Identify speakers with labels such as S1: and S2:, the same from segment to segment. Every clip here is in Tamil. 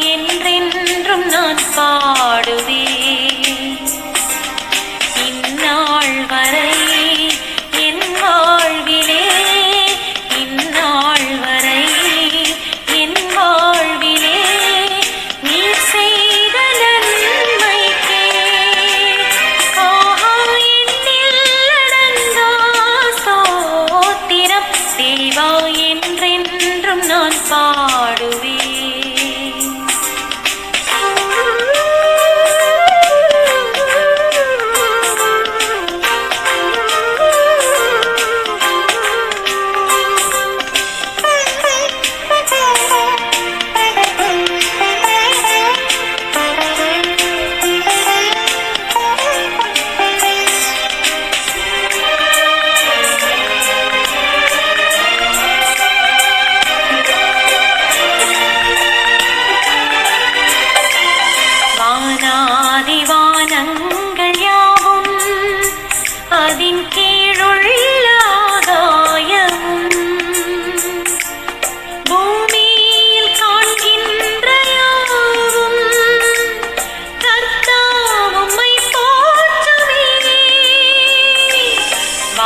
S1: என்றென்றும் நான் பாடுவேன்.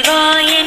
S1: शिवाय